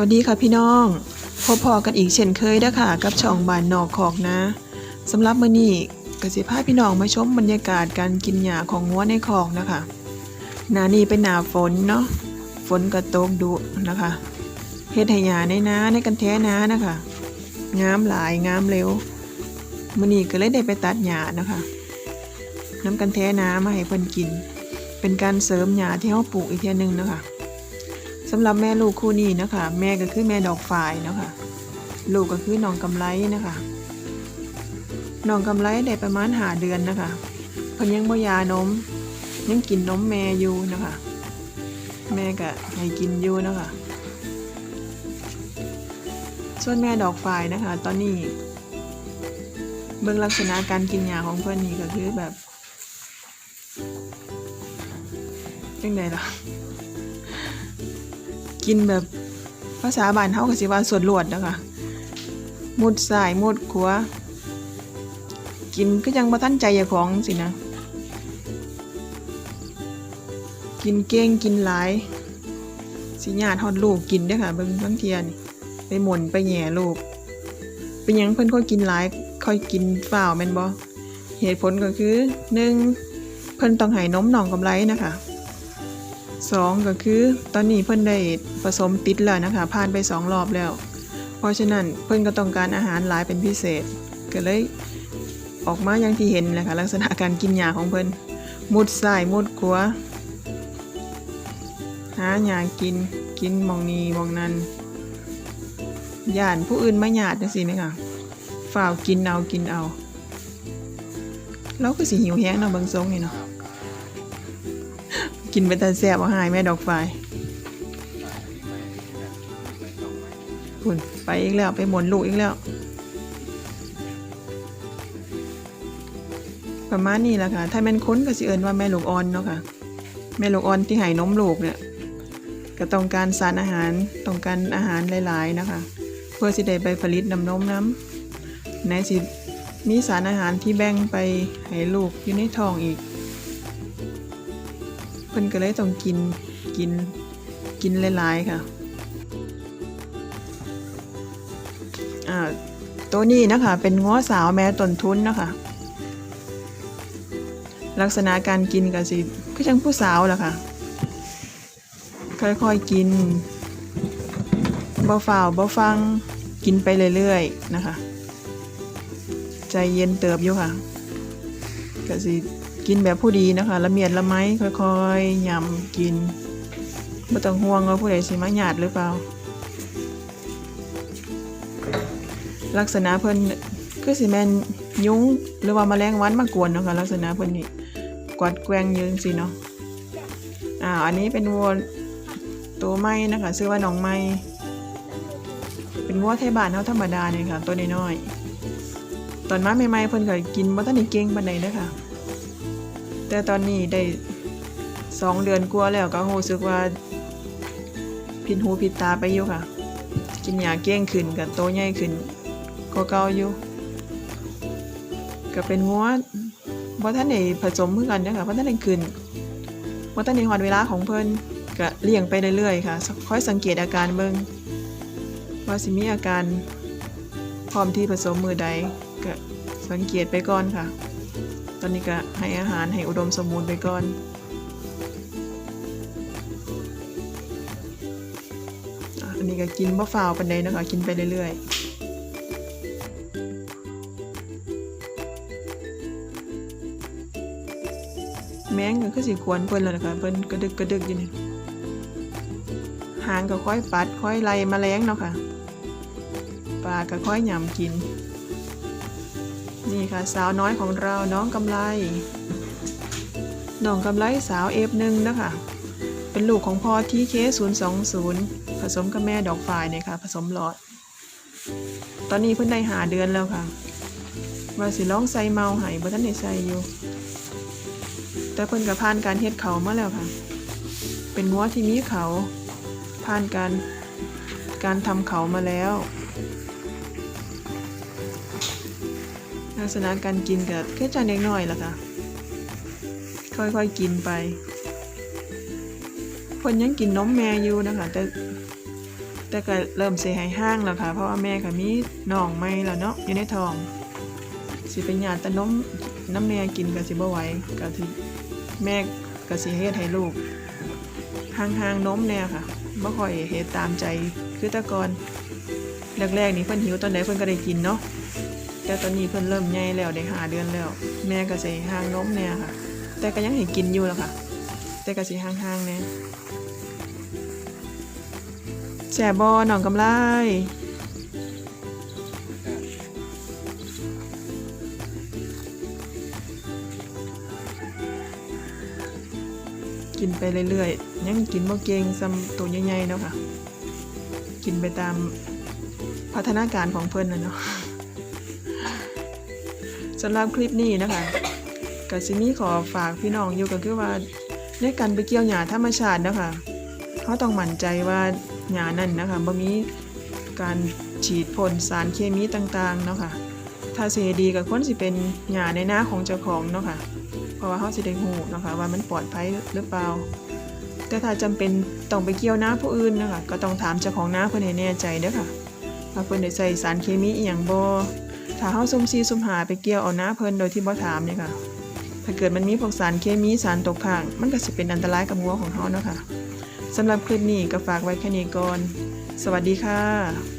วัสดีค่ะพี่น้อง พบพอกันอีกเช่นเคยเด้อค่ะกับช่องบ้านนอกขอกนะสำหรับมื้อนี้กสิพาพี่น้องมาชมบรรยากาศการกินหญ้าของงัวในคอกนะคะหน้านี้เป็นหน้าฝนเนาะฝนก็ตกดุนะคะเฮ็ดให้หญ้าในนาในกันแท้นานะคะงามหลายงามเร็วมื้อนี้ก็เลยได้ไปตัดหญ้านะคะ น้ำกันแท้นามาให้เพิ่นกิน เป็นการเสริมหญ้าที่เฮาปลูกอีกเทื่อนึงนะคะ สำหรับแม่ลูกคู่นี้นะคะ แม่ก็คือแม่ดอกฝายนะคะ ลูกก็คือน้องกำไรนะคะน้องกำไรได้ประมาณหาเดือนนะคะเพิ่นยังบ่ยานม ยังกินนมแม่อยู่นะคะ แม่ก็ให้กินอยู่นะคะ ส่วนแม่ดอกฝายนะคะ ตอนนี้เบิ่งลักษณะการกินยาของเพิ่นนี่ก็คือแบบจังไดล่ะ กินแบบภาษาบ้านเฮาก็สิว่าสวดลวดนะคะมุดสายมุดขวากินก็ยังบ่ทันใจเจ้าของสินะ กินเก่งกินหลาย สิญาติฮอดลูกกินด้อค่ะเบิ่งบางเทียนไปหม่นไปแหย่ลูกเป็นยังเพิ่นค่อยกินหลายค่อยกินเปล่าแม่นบ่เหตุผลก็คือหนึ่งเพิ่นต้องให้นมน้องกำไรนะคะ สองก็คือ ตอนนี้เพิ่นได้ผสมติดแล้วนะคะผ่านไปสองรอบแล้ว เพราะฉะนั้นเพิ่นก็ต้องการอาหารหลายเป็นพิเศษ ก็เลยออกมาอย่างที่เห็นแหละค่ะลักษณะการกินหญ้าของเพิ่นมุดซ้ายมุดขวาหาหญ้ากินกินมองนี้มองนั้นย่านผู้อื่นไมาหยาดจังซี่ไหมคะฝ่าวกินเอากินเอาเราก็สิหิวแห้งเนาะบางทรงนี่เนาะ กินไปแต่แซ่บเอาหายแม่ดอกไฟพุ่นไปอีกแล้วไปหมนลูกอีกแล้ว ประมาณนี้แหละค่ะ ถ้าแม่นค้นก็สิเอิ้นว่าแม่ลูกอ่อนเนาะค่ะ แม่ลูกอ่อนที่ให้นมลูกเนี่ยก็ต้องการสารอาหารต้องการอาหารหลาย ๆ นะคะ เพื่อสิได้ไปผลิตน้ำนมน้ำไหนสิมีสารอาหารที่แบ่งไปให้ลูกอยู่ในท้องอีก พิ่นก็เลยต้องกินกินกินหลายๆค่ะอ่าตัวนี้นะคะเป็นง้อสาวแม่ต้นทุนนะคะ ลักษณะการกินก็สิก็จังผู้สาวแหละค่ะ ค่อยๆกินบ่ฝ่าวบ่ฟังกินไปเรื่อยๆนะคะ ใจเย็นเติบอยู่ค่ะก็สิ กินแบบผู้ดีนะคะ ละเมียดละไม้ค่อยๆยำกินไม่ต้องห่วงว่าผู้ใดสิมาหยาดหรือเปล่า ลักษณะเพิ่นคือสิแมนยุ้งหรือว่าแมลงวันมากวนเนาะค่ะลักษณะเพิ่นนี่กวัดแกว่งยืนสิเนาะอ่าอันนี้เป็นวัวตัวไม้นะคะชื่อว่าน้องไม้เป็นวัวไทยบ้านเฮาธรรมดาเนี่ยค่ะ ตัวน้อยๆตอนมาใหม่ๆเพิ่นก็กินบ่ทันได้เก่งปานใดเด้อค่ะ แต่ตอนนี้ได้สองเดือนกว่าแล้วก็รู้สึกว่า ผิดหูผิดตาไปอยู่ค่ะ กินยาเก้งขึ้นกับโตใหญ่ขึ้นก็เก่าอยู่ก็เป็นงัวบ่ทันได้ผสมคือกันเด้อค่ะบ่ทันได้ขึ้นบ่ทันได้ฮอดเวลาของเพิ่นก็เลี้ยงไปเรื่อยๆค่ะคอยสังเกตอาการเบิ่งว่าสิมีอาการพร้อมที่ผสมมือใดก็สังเกตไปก่อนค่ะ ตอนนี้ก็ให้อาหารให้อุดมสมบูรณ์ไปก่อนอันนี้ก็กินบ่ฟาวปันใดนะคะ กินไปเรื่อยๆแมงก็คือสิควรเพิ่นแล้วนะคะเพิ่นกระดึกกระดึกอยู่นี่หางก็ค่อยปัดค่อยไล่แมลงเนาะค่ะปลาก็ค่อยหยำกิน นี่ค่ะสาวน้อยของเราน้องกำไรน้องกำไรสาวเอฟหนึ่งนะคะ เป็นลูกของพ่อที่เคศูนย์สองศูนย์ผสมกับแม่ดอกฝายเนี่ยค่ะ ผสมหลอด ตอนนี้เพิ่นได้หาเดือนแล้วค่ะว่าสิร้องใส่เมาไห้บ่ทันได้ใส่อยู่ แต่เพิ่นก็ผ่านการเฮ็ดเขามาแล้วค่ะ เป็นงัวที่มีเขาผ่านการการทำเขามาแล้ว ลักษณะการกินกับแค่จานเล็กน้อยล่ะค่ะ ค่อยๆกินไปเพิ่นยังกินนมแม่อยู่นะคะ แต่แต่ก็เริ่มเสิให้ห้างแล้วค่ะ เพราะว่าแม่ก็มีน้องใหม่แล้วเนาะอยู่ในท้อง สิไปหยาดแตะนมน้ำแม่กินก็สิบ่ไหวก็สิแม่ก็สิเฮ็ดให้ลูกห่างๆนมแน่ค่ะบ่ค่อยเฮ็ดตามใจคือต่ก่อนแรกๆนี่เพิ่นหิวตอนใดเพิ่นก็ได้กินเนาะ แต่ตอนนี้เพิ่นเริ่มใหญ่แล้วได้หาเดือนแล้ว แม่ก็สิห่างนมแน่ค่ะ แต่ก็ยังให้กินอยู่แล้วค่ะ แต่ก็สิห่างๆแน่แซ่บบ่น้องกำไลกินไปเรื่อยๆ ยังกินบ่เก่งซ้ำตัวใหญ่ๆเนาะค่ะ กินไปตามพัฒนาการของเพิ่นนะเนาะ สำหรับคลิปนี้นะคะก็สิมี่ขอฝากพี่น้องอยู่ก็คือว่าในการไปเกี่ยวหญ้าธรรมชาติเนาะคะเขาต้องมั่นใจว่าหญ้านั่นนะคะบ่มีการฉีดพ่นสารเคมีต่างๆเนาะค่ะถ้าเสิให้ดีก็ควรสิเป็นหญ้าในน้าของเจ้าของเนาะค่ะเพราะว่าเขาสิได้ฮู้เนาะคะว่ามันปลอดภัยหรือเปล่า แต่ถ้าจำเป็นต้องไปเกี่ยวน้าผู้อื่นนะคะก็ต้องถามเจ้าของน้าเพิ่นให้แน่ใจเด้อค่ะว่าเพิ่นได้ใส่สารเคมีอีหยังบ่ ถ้าเฮาซุ่มซีซุ่มหาไปเกี่ยวเอาหน้าเพิ่นโดยที่บ่ถามเนี่ยค่ะ ถ้าเกิดมันมีพวกสารเคมีสารตกค้าง มันก็สิเป็นอันตรายกับงัวของเฮาเนาะค่ะสำหรับคลิปนี้ก็ฝากไว้แค่นี้ก่อน สวัสดีค่ะ